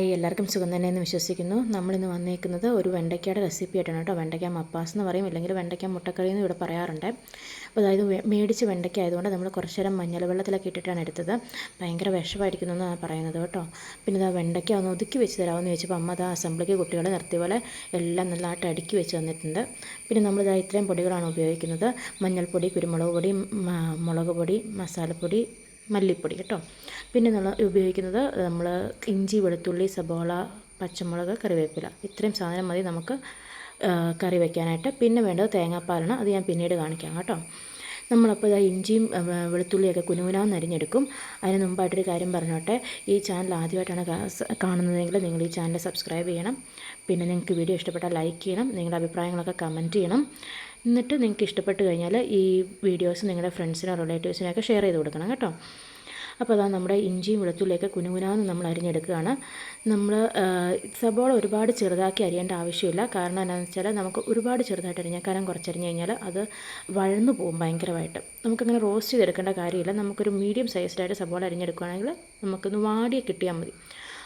Hi എല്ലാവർക്കും സുഖം തന്നെ എന്ന് വിശ്വസിക്കുന്നു. നമ്മളിന്ന് വന്നേക്കുന്നത് ഒരു വെണ്ടയ്ക്കയുടെ റെസിപ്പി ആയിട്ടാണ് കേട്ടോ. വെണ്ടയ്ക്ക മപ്പാസ് എന്ന് പറയും ഇല്ലെങ്കിൽ വെണ്ടയ്ക്ക മുട്ടക്കറി എന്ന് ഇവിടെ പറയാറുണ്ട്. അപ്പോൾ അതായത് മേടിച്ച് വെണ്ടയ്ക്ക ആയതുകൊണ്ട് നമ്മൾ കുറച്ച് നേരം മഞ്ഞൾ വെള്ളത്തിലൊക്കെ ഇട്ടിട്ടാണ് എടുത്തത്. ഭയങ്കര വിഷമായിരിക്കുന്നു എന്നാണ് പറയുന്നത് കേട്ടോ. പിന്നെ ഇതാ വെണ്ടയ്ക്ക ഒന്ന് ഒതുക്കി വെച്ച് തരാമെന്ന് ചോദിച്ചപ്പോൾ അമ്മ അത് അസംബ്ലിക്ക് കുട്ടികൾ നിർത്തി പോലെ എല്ലാം നല്ലതായിട്ട് അടുക്കി വെച്ച് തന്നിട്ടുണ്ട്. പിന്നെ നമ്മളിതാ ഇത്രയും പൊടികളാണ് ഉപയോഗിക്കുന്നത്. മഞ്ഞൾപ്പൊടി കുരുമുളക് പൊടി മുളക് പൊടി മസാലപ്പൊടി മല്ലിപ്പൊടി കേട്ടോ. പിന്നെ നമ്മൾ ഉപയോഗിക്കുന്നത് നമ്മൾ ഇഞ്ചി വെളുത്തുള്ളി സബോള പച്ചമുളക് കറിവേപ്പില. ഇത്രയും സാധനം മതി നമുക്ക് കറി വയ്ക്കാനായിട്ട് പിന്നെ വേണ്ടത് തേങ്ങാപ്പാലാണ്. അത് ഞാൻ പിന്നീട് കാണിക്കാം കേട്ടോ. നമ്മളപ്പോൾ ഇതാ ഇഞ്ചിയും വെളുത്തുള്ളിയൊക്കെ കുനുകുനാന്ന് അരിഞ്ഞെടുക്കും. അതിന് മുമ്പായിട്ടൊരു കാര്യം പറഞ്ഞോട്ടെ. ഈ ചാനൽ ആദ്യമായിട്ടാണ് കാണുന്നതെങ്കിൽ നിങ്ങൾ ഈ ചാനൽ സബ്സ്ക്രൈബ് ചെയ്യണം. പിന്നെ നിങ്ങൾക്ക് വീഡിയോ ഇഷ്ടപ്പെട്ടാൽ ലൈക്ക് ചെയ്യണം. നിങ്ങളുടെ അഭിപ്രായങ്ങളൊക്കെ കമന്റ് ചെയ്യണം. എന്നിട്ട് നിങ്ങൾക്ക് ഇഷ്ടപ്പെട്ട് കഴിഞ്ഞാൽ ഈ വീഡിയോസ് നിങ്ങളുടെ ഫ്രണ്ട്സിനോ റിലേറ്റീവ്സിനോ ഒക്കെ ഷെയർ ചെയ്ത് കൊടുക്കണം കേട്ടോ. അപ്പോൾ അതാ നമ്മുടെ ഇഞ്ചിയും വെളുത്തുള്ളിയൊക്കെ കുനുകുനാന്ന് നമ്മൾ അരിഞ്ഞെടുക്കുകയാണ്. നമ്മൾ സബോള ഒരുപാട് ചെറുതാക്കി അരിയേണ്ട ആവശ്യമില്ല. കാരണം എന്താണെന്ന് വെച്ചാൽ നമുക്ക് ഒരുപാട് ചെറുതായിട്ട് അരിഞ്ഞാൽ കാരണം കുറച്ചരിഞ്ഞ് കഴിഞ്ഞാൽ അത് വഴന്നു പോകും ഭയങ്കരമായിട്ട്. നമുക്കങ്ങനെ റോസ്റ്റ് ചെയ്തെടുക്കേണ്ട കാര്യമില്ല. നമുക്കൊരു മീഡിയം സൈസിലായിട്ട് സബോള അരിഞ്ഞെടുക്കുകയാണെങ്കിൽ നമുക്കൊന്ന് വാടിയ കിട്ടിയാൽ മതി.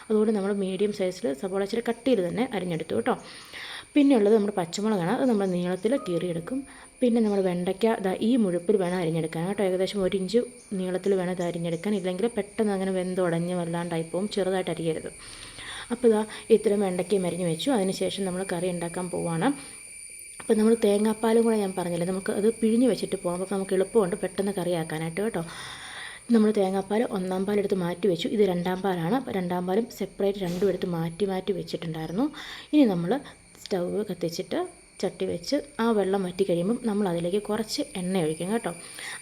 അതുകൊണ്ട് നമ്മൾ മീഡിയം സൈസിൽ സബോള ഇച്ചിരി കട്ട് ചെയ്ത് തന്നെ അരിഞ്ഞെടുത്തു കേട്ടോ. പിന്നെയുള്ളത് നമ്മുടെ പച്ചമുളകാണ്. അത് നമ്മൾ നീളത്തിൽ കീറിയെടുക്കും. പിന്നെ നമ്മൾ വെണ്ടയ്ക്ക ദാ ഈ മുഴുപ്പിൽ വേണം അരിഞ്ഞെടുക്കാൻ കേട്ടോ. ഏകദേശം ഒരു ഇഞ്ച് നീളത്തിൽ വേണം ഇത് അരിഞ്ഞെടുക്കാൻ. ഇല്ലെങ്കിൽ പെട്ടെന്ന് അങ്ങനെ വെന്തുടഞ്ഞ് വല്ലാണ്ടായി പോകും ചെറുതായിട്ട് അരിയരുത്. അപ്പോൾ ഇതാ ഇത്രയും വെണ്ടയ്ക്കയും അരിഞ്ഞ് വെച്ചു. അതിനുശേഷം നമ്മൾ കറി ഉണ്ടാക്കാൻ പോവാണ്. അപ്പോൾ നമ്മൾ തേങ്ങാപ്പാലും കൂടെ ഞാൻ പറഞ്ഞില്ലേ നമുക്ക് അത് പിഴിഞ്ഞ് വെച്ചിട്ട് പോകാം അപ്പോൾ നമുക്ക് എളുപ്പമുണ്ട് പെട്ടെന്ന് കറി ആക്കാനായിട്ട് കേട്ടോ. നമ്മൾ തേങ്ങാപ്പാൽ ഒന്നാം പാലെടുത്ത് മാറ്റി വെച്ചു. ഇത് രണ്ടാം പാലാണ്. അപ്പോൾ രണ്ടാം പാലും സെപ്പറേറ്റ് രണ്ടും എടുത്ത് മാറ്റി മാറ്റി വെച്ചിട്ടുണ്ടായിരുന്നു. ഇനി നമ്മൾ സ്റ്റൗവ് കത്തിച്ചിട്ട് ചട്ടി വെച്ച് ആ വെള്ളം വറ്റി കഴിയുമ്പം നമ്മൾ അതിലേക്ക് കുറച്ച് എണ്ണ ഒഴിക്കും കേട്ടോ.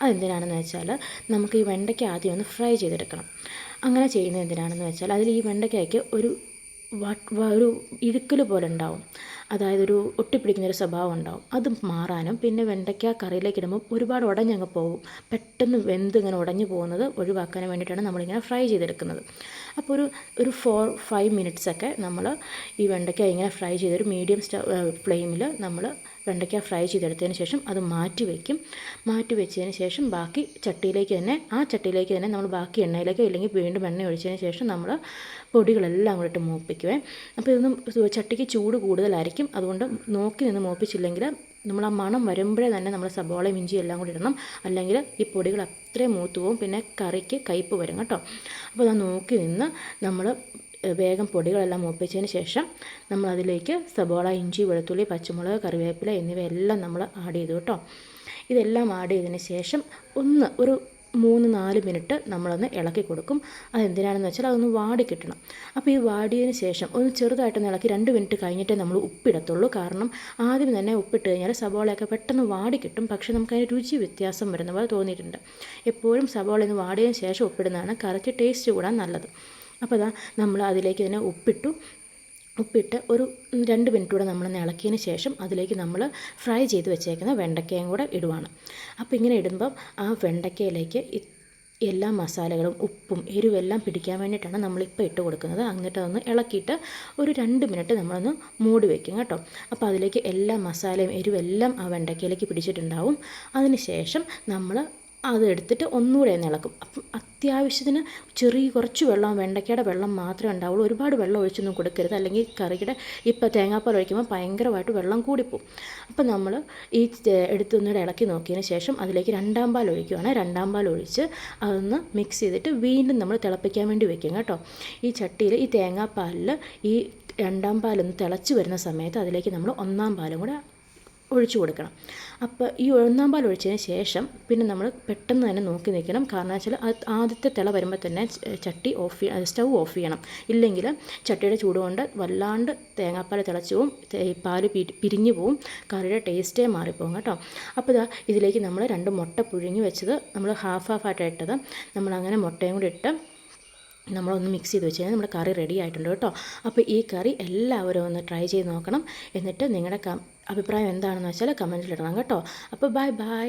അതെന്തിനാണെന്ന് വെച്ചാൽ നമുക്ക് ഈ വെണ്ടയ്ക്ക ആദ്യം ഒന്ന് ഫ്രൈ ചെയ്തെടുക്കണം. അങ്ങനെ ചെയ്യുന്നത് എന്തിനാണെന്ന് വെച്ചാൽ അതിൽ ഈ വെണ്ടയ്ക്കയ്ക്ക് ഒരു ഒരു ഇഴുക്കൽ പോലെ ഉണ്ടാവും. അതായത് ഒരു ഒട്ടിപ്പിടിക്കുന്നൊരു സ്വഭാവം ഉണ്ടാവും അത് മാറാനും പിന്നെ വെണ്ടയ്ക്ക കറിയിലേക്ക് ഇടുമ്പോൾ ഒരുപാട് ഉടഞ്ഞങ്ങ് പോകും പെട്ടെന്ന് വെന്ത് ഇങ്ങനെ ഉടഞ്ഞു പോകുന്നത് ഒഴിവാക്കാൻ വേണ്ടിയിട്ടാണ് നമ്മളിങ്ങനെ ഫ്രൈ ചെയ്തെടുക്കുന്നത്. അപ്പോൾ ഒരു ഒരു ഫോർ ഫൈവ് മിനിറ്റ്സൊക്കെ നമ്മൾ ഈ വെണ്ടയ്ക്ക ഇങ്ങനെ ഫ്രൈ ചെയ്ത് ഒരു മീഡിയം സ്റ്റ ഫ്ലെയിമിൽ നമ്മൾ വെണ്ടയ്ക്ക ഫ്രൈ ചെയ്തെടുത്തതിന് ശേഷം അത് മാറ്റി വയ്ക്കും മാറ്റി വെച്ചതിന് ശേഷം ബാക്കി ചട്ടിയിലേക്ക് തന്നെ ആ ചട്ടിയിലേക്ക് തന്നെ നമ്മൾ ബാക്കി എണ്ണയിലേക്ക് ഇല്ലെങ്കിൽ വീണ്ടും എണ്ണ ഒഴിച്ചതിന് ശേഷം നമ്മൾ പൊടികളെല്ലാം കൂടെ ഇട്ട് മൂപ്പിക്കുവേ. അപ്പോൾ ഇതൊന്നും ചട്ടിക്ക് ചൂട് കൂടുതലായിരിക്കും. അതുകൊണ്ട് നോക്കി നിന്ന് മൂപ്പിച്ചില്ലെങ്കിൽ നമ്മൾ ആ മണം വരുമ്പോഴേ തന്നെ നമ്മൾ സബോളയും ഇഞ്ചി എല്ലാം കൂടി ഇടണം. അല്ലെങ്കിൽ ഈ പൊടികൾ അത്രയും മൂത്ത് പോവും. പിന്നെ കറിക്ക് കയ്പ്പ് വരും കേട്ടോ. അപ്പോൾ അത് നോക്കി നിന്ന് നമ്മൾ വേഗം പൊടികളെല്ലാം മൂപ്പിച്ചതിന് ശേഷം നമ്മൾ അതിലേക്ക് സബോള ഇഞ്ചി വെളുത്തുള്ളി പച്ചമുളക് കറിവേപ്പില എന്നിവയെല്ലാം നമ്മൾ ആഡ് ചെയ്തു കേട്ടോ. ഇതെല്ലാം ആഡ് ചെയ്തതിന് ശേഷം ഒന്ന് ഒരു മൂന്ന് നാല് മിനിറ്റ് നമ്മളൊന്ന് ഇളക്കി കൊടുക്കും. അതെന്തിനാണെന്ന് വെച്ചാൽ അതൊന്ന് വാടി കിട്ടണം. അപ്പോൾ ഈ വാടിയതിന് ശേഷം ഒന്ന് ചെറുതായിട്ടൊന്ന് ഇളക്കി രണ്ട് മിനിറ്റ് കഴിഞ്ഞിട്ടേ നമ്മൾ ഉപ്പിടത്തുള്ളൂ. കാരണം ആദ്യം തന്നെ ഉപ്പിട്ട് കഴിഞ്ഞാൽ സബോളയൊക്കെ പെട്ടെന്ന് വാടി കിട്ടും. പക്ഷേ നമുക്കതിന് രുചി വ്യത്യാസം വരുന്ന പോലെ തോന്നിയിട്ടുണ്ട്. എപ്പോഴും സബോള ഒന്ന് വാടിയതിന് ശേഷം ഉപ്പിടുന്നതാണ് കറക്റ്റ് ടേസ്റ്റ് കൂടാൻ നല്ലത്. അപ്പോൾ അതാ നമ്മൾ അതിലേക്ക് തന്നെ ഉപ്പിട്ടു. ഉപ്പിട്ട് ഒരു രണ്ട് മിനിറ്റ് കൂടെ നമ്മൾ ഇളക്കിയതിന് ശേഷം അതിലേക്ക് നമ്മൾ ഫ്രൈ ചെയ്ത് വെച്ചേക്കുന്ന വെണ്ടയ്ക്കയും കൂടെ ഇടുവാണ്. അപ്പോൾ ഇങ്ങനെ ഇടുമ്പം ആ വെണ്ടയ്ക്കയിലേക്ക് എല്ലാ മസാലകളും ഉപ്പും എരിവെല്ലാം പിടിക്കാൻ വേണ്ടിയിട്ടാണ് നമ്മളിപ്പോൾ ഇട്ട് കൊടുക്കുന്നത്. എന്നിട്ട് അതൊന്ന് ഇളക്കിയിട്ട് ഒരു രണ്ട് മിനിറ്റ് നമ്മളൊന്ന് മൂടി വെക്കും കേട്ടോ. അപ്പോൾ അതിലേക്ക് എല്ലാ മസാലയും എരിവെല്ലാം ആ വെണ്ടയ്ക്കയിലേക്ക് പിടിച്ചിട്ടുണ്ടാവും. അതിന് ശേഷം നമ്മൾ അത് എടുത്തിട്ട് ഒന്നുകൂടെ ഒന്ന് ഇളക്കും. അപ്പം അത്യാവശ്യത്തിന് ചെറിയ കുറച്ച് വെള്ളം വെണ്ടയ്ക്കയുടെ വെള്ളം മാത്രമേ ഉണ്ടാവുള്ളൂ. ഒരുപാട് വെള്ളം ഒഴിച്ചൊന്നും കൊടുക്കരുത്. അല്ലെങ്കിൽ കറിയുടെ ഇപ്പോൾ തേങ്ങാപ്പാൽ ഒഴിക്കുമ്പോൾ ഭയങ്കരമായിട്ട് വെള്ളം കൂടിപ്പോവും. അപ്പം നമ്മൾ ഈ എടുത്തൊന്നുകൂടെ ഇളക്കി നോക്കിയതിന് ശേഷം അതിലേക്ക് രണ്ടാം പാൽ ഒഴിക്കുകയാണ് രണ്ടാം പാൽ ഒഴിച്ച് അതൊന്ന് മിക്സ് ചെയ്തിട്ട് വീണ്ടും നമ്മൾ തിളപ്പിക്കാൻ വേണ്ടി വെക്കും കേട്ടോ. ഈ ചട്ടിയിൽ ഈ തേങ്ങാപ്പാലിൽ ഈ രണ്ടാം പാലൊന്ന് തിളച്ച് വരുന്ന സമയത്ത് അതിലേക്ക് നമ്മൾ ഒന്നാം പാലും കൂടെ ഒഴിച്ചു കൊടുക്കണം. അപ്പോൾ ഈ ഒന്നാം പാൽ ഒഴിച്ചതിന് ശേഷം പിന്നെ നമ്മൾ പെട്ടെന്ന് തന്നെ നോക്കി നിൽക്കണം. കാരണം വെച്ചാൽ ആദ്യത്തെ തിള വരുമ്പോൾ തന്നെ ചട്ടി ഓഫ് ചെയ്യണം സ്റ്റൗ ഓഫ് ചെയ്യണം. ഇല്ലെങ്കിൽ ചട്ടിയുടെ ചൂട് കൊണ്ട് വല്ലാണ്ട് തേങ്ങാപ്പാൽ തിളച്ചു പോവും പാൽ പിരിഞ്ഞു പോവും കറിയുടെ ടേസ്റ്റേ മാറിപ്പോകും കേട്ടോ. അപ്പോൾ ഇതാ ഇതിലേക്ക് നമ്മൾ രണ്ട് മുട്ട പുഴുങ്ങി വെച്ചത് നമ്മൾ ഹാഫ് ഹാഫ് ആയിട്ട് ഇട്ടത്. നമ്മളങ്ങനെ മുട്ടയും കൂടി ഇട്ട് നമ്മളൊന്ന് മിക്സ് ചെയ്ത് വെച്ച് കഴിഞ്ഞാൽ നമ്മുടെ കറി റെഡി ആയിട്ടുണ്ട് കേട്ടോ. അപ്പോൾ ഈ കറി എല്ലാവരും ഒന്ന് ട്രൈ ചെയ്ത് നോക്കണം. എന്നിട്ട് നിങ്ങളുടെ അഭിപ്രായം എന്താണെന്ന് വെച്ചാൽ കമന്റിലിടണം കേട്ടോ. അപ്പോൾ ബൈ ബൈ